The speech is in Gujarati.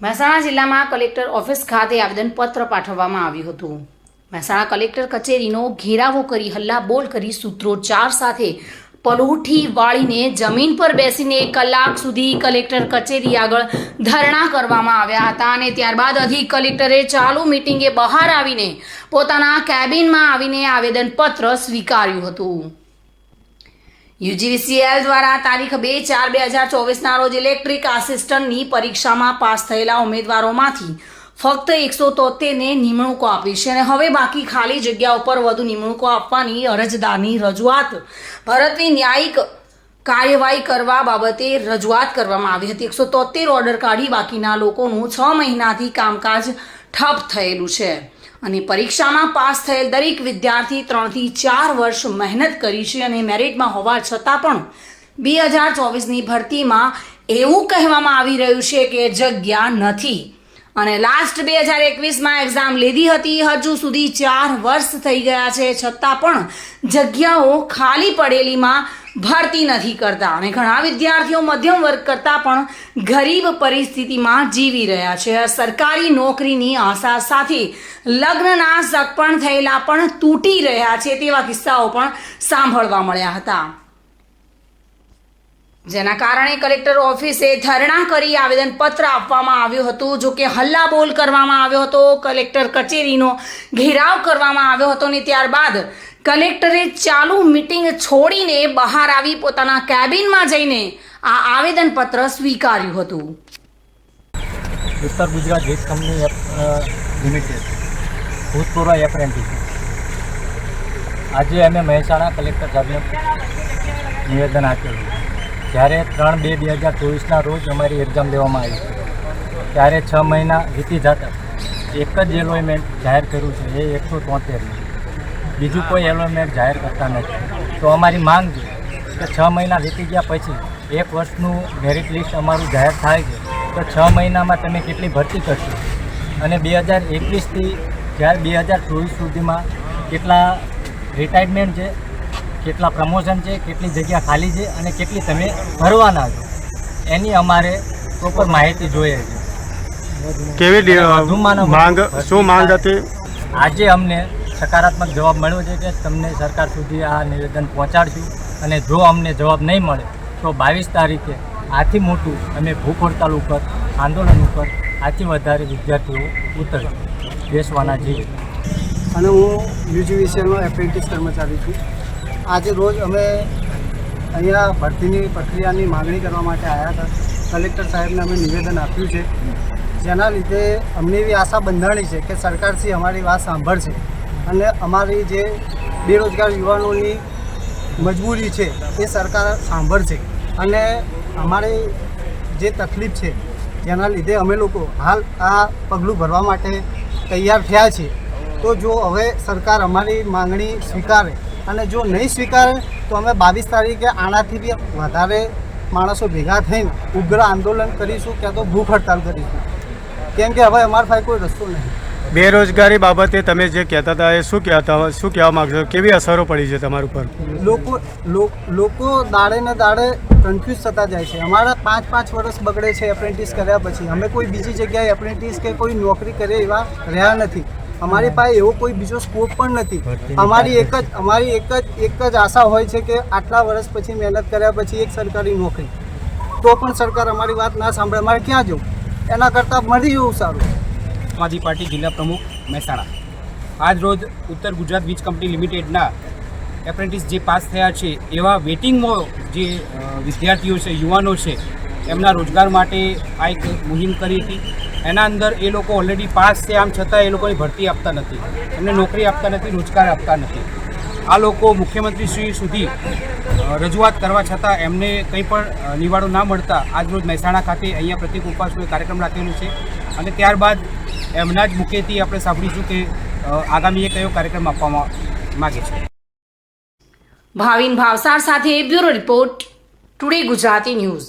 મહેસાણા જિલ્લામાં કલેક્ટર ઓફિસ ખાતે આવેદનપત્ર પાઠવવામાં આવ્યું હતું. મહેસાણા કલેક્ટર કચેરીનો ઘેરાવો કરી હલ્લાબોલ કરી સૂત્રોચ્ચાર સાથે પલોઠી વાળીને જમીન પર બેસીને કલાક સુધી કલેક્ટર કચેરી આગળ ધરણા કરવામાં આવ્યા હતા અને ત્યારબાદ અધિક કલેક્ટરે ચાલુ મિટિંગે બહાર આવીને પોતાના કેબિનમાં આવીને આવેદનપત્ર સ્વીકાર્યું હતું. યુજીવીસીએલ દ્વારા તારીખ બે ચાર બે હજાર ચોવીસના રોજ ઇલેક્ટ્રિક આસિસ્ટન્ટની પરીક્ષામાં પાસ થયેલા ઉમેદવારોમાંથી ફક્ત એકસો તોતેરને નિમણૂકો આપી છે અને હવે બાકી ખાલી જગ્યા ઉપર વધુ નિમણૂકો આપવાની અરજદારની રજૂઆત. ભારતની ન્યાયિક કાર્યવાહી કરવા બાબતે રજૂઆત કરવામાં આવી હતી. એકસો તોતેર ઓર્ડર કાઢી બાકીના લોકોનું છ મહિનાથી કામકાજ ઠપ થયેલું છે. અને પરીક્ષામાં પાસ થયેલ દરેક વિદ્યાર્થી ત્રણથી ચાર વર્ષ મહેનત કરી છે અને મેરિટમાં હોવા છતાં પણ બે હજાર ચોવીસની ભરતીમાં એવું કહેવામાં આવી રહ્યું છે કે જગ્યા નથી. અને લાસ્ટ બે હજાર એકવીસમાં એક્ઝામ લીધી હતી, હજુ સુધી ચાર વર્ષ થઈ ગયા છે, છતાં પણ જગ્યાઓ ખાલી પડેલીમાં ભરતી નથી કરતા. અને ઘણા વિદ્યાર્થીઓ મધ્યમ વર્ગ કરતાં પણ ગરીબ પરિસ્થિતિમાં જીવી રહ્યા છે. સરકારી નોકરીની આશા સાથે લગ્નના સગપણ થયેલા પણ તૂટી રહ્યા છે તેવા કિસ્સાઓ પણ સાંભળવા મળ્યા હતા. જેના કારણે કલેક્ટર ઓફિસે ધરણા કરી આવેદનપત્ર આપવામાં આવ્યું હતું. જો કે હલ્લાબોલ કરવામાં આવ્યો હતો, કલેક્ટર કચેરીનો ઘેરાવ કરવામાં આવ્યો હતો ને ત્યારબાદ કલેક્ટરે ચાલુ મિટિંગ છોડીને બહાર આવી પોતાના કેબિનમાં જઈને આ આવેદનપત્ર સ્વીકાર્યું હતું. ઉત્તર ગુજરાત વીજ કંપની લિમિટેડ, ભૂતપૂર્વ એપ્રેન્ટિસ આજે અમે મહેસાણા કલેક્ટર સાહેબને નિવેદન આપેલું જ્યારે ત્રણ બે બે હજાર ચોવીસના રોજ અમારી એક્ઝામ લેવામાં આવી ત્યારે છ મહિના વીતી જતા એક જ એલોયમેન્ટ જાહેર કર્યું છે, એ એકસો તોતેરનું. બીજું કોઈ એલોયમેન્ટ જાહેર કરતા નથી. તો અમારી માંગ છે કે છ મહિના વીતી ગયા પછી એક વર્ષનું મેરિટ લિસ્ટ અમારું જાહેર થાય છે. તો છ મહિનામાં તમે કેટલી ભરતી કરશો? અને બે હજાર એકવીસથી જ્યારે બે હજાર ચોવીસ સુધીમાં કેટલા રિટાયરમેન્ટ છે કેટલા પ્રમોશન છે કેટલી જગ્યા ખાલી છે અને કેટલી તમે ભરવાના છો? એની અમારે પ્રોપર માહિતી જોઈએ છે. કેવી માંગ શું માંગ હતી? આજે અમને સકારાત્મક જવાબ મળ્યો છે કે તમને સરકાર સુધી આ નિવેદન પહોંચાડશું અને જો અમને જવાબ નહીં મળે, તો બાવીસ તારીખે આથી મોટું અમે ભૂખ હડતાલ ઉપર આંદોલન ઉપર આથી વધારે વિદ્યાર્થીઓ ઉતરશે બેસવાના છીએ અને હું યુજીવીસીએલનો એપ્રેન્ટિસ કર્મચારી છું. આજે રોજ અમે અહીંયા ભરતીની પ્રક્રિયાની માગણી કરવા માટે આવ્યા હતા. કલેક્ટર સાહેબને અમે નિવેદન આપ્યું છે. જેના લીધે અમને એવી આશા બંધાણી છે કે સરકારશ્રી અમારી વાત સાંભળશે. અને અમારી જે બેરોજગાર યુવાનોની મજબૂરી છે, એ સરકાર સાંભળશે. અને અમારી જે તકલીફ છે, જેના લીધે અમે લોકો હાલ આ પગલું ભરવા માટે તૈયાર થયા છીએ. તો જો હવે સરકાર અમારી માંગણી સ્વીકારે અને જો નહીં સ્વીકારે, તો અમે બાવીસ તારીખે આનાથી બી વધારે માણસો ભેગા થઈને ઉગ્ર આંદોલન કરીશું, ક્યાં તો ભૂખ હડતાલ કરીશું. કેમ કે હવે અમારા પાસે કોઈ રસ્તો નહીં. બેરોજગારી બાબતે તમે જે કહેતા હતા એ શું કહેતા શું કહેવા માંગશો? કેવી અસરો પડી છે તમારા ઉપર? લોકો લોકો દાડે ને દાડે કન્ફ્યુઝ થતા જાય છે. અમારા પાંચ પાંચ વર્ષ બગડે છે એપ્રેન્ટિસ કર્યા પછી. અમે કોઈ બીજી જગ્યાએ એપ્રેન્ટિસ કે કોઈ નોકરી કરે એવા રહ્યા નથી. અમારી પાસે એવો કોઈ બીજો સ્કોપ પણ નથી. અમારી એક જ અમારી એક જ એક જ આશા હોય છે કે આટલા વર્ષ પછી મહેનત કર્યા પછી એક સરકારી નોકરી. તો પણ સરકાર અમારી વાત ના સાંભળે. અમારે ક્યાં જવું? એના કરતાં મરી જવું સારું. સમાજવાદી પાર્ટી જિલ્લા પ્રમુખ મહેસાણા. આજ રોજ ઉત્તર ગુજરાત વીજ કંપની લિમિટેડના એપ્રેન્ટિસ જે પાસ થયા છે, એવા વેટિંગમાં જે વિદ્યાર્થીઓ છે, યુવાનો છે, એમના રોજગાર માટે આ એક મુહિમ કરી હતી. એના અંદર એ લોકો ઓલરેડી પાસ છે, આમ છતાં એ લોકોની ભરતી આપતા નથી. એમને નોકરી આપતા નથી, રોજગાર આપતા નથી. આ લોકો મુખ્યમંત્રી શ્રી સુધી રજૂઆત કરવા છતાં એમને કંઈ પણ નિવાડો ના મળતા આજ રોજ મહેસાણા ખાતે અહીંયા પ્રતિક ઉપાસનો કાર્યક્રમ રાખેલો છે. અને ત્યારબાદ એમના જ મુખેથી આપણે સાંભળીશું કે આગામી એ કયો કાર્યક્રમ આપવામાં માગે છે. ભાવિન ભાવસાર સાથે bureau report, today Gujarati news.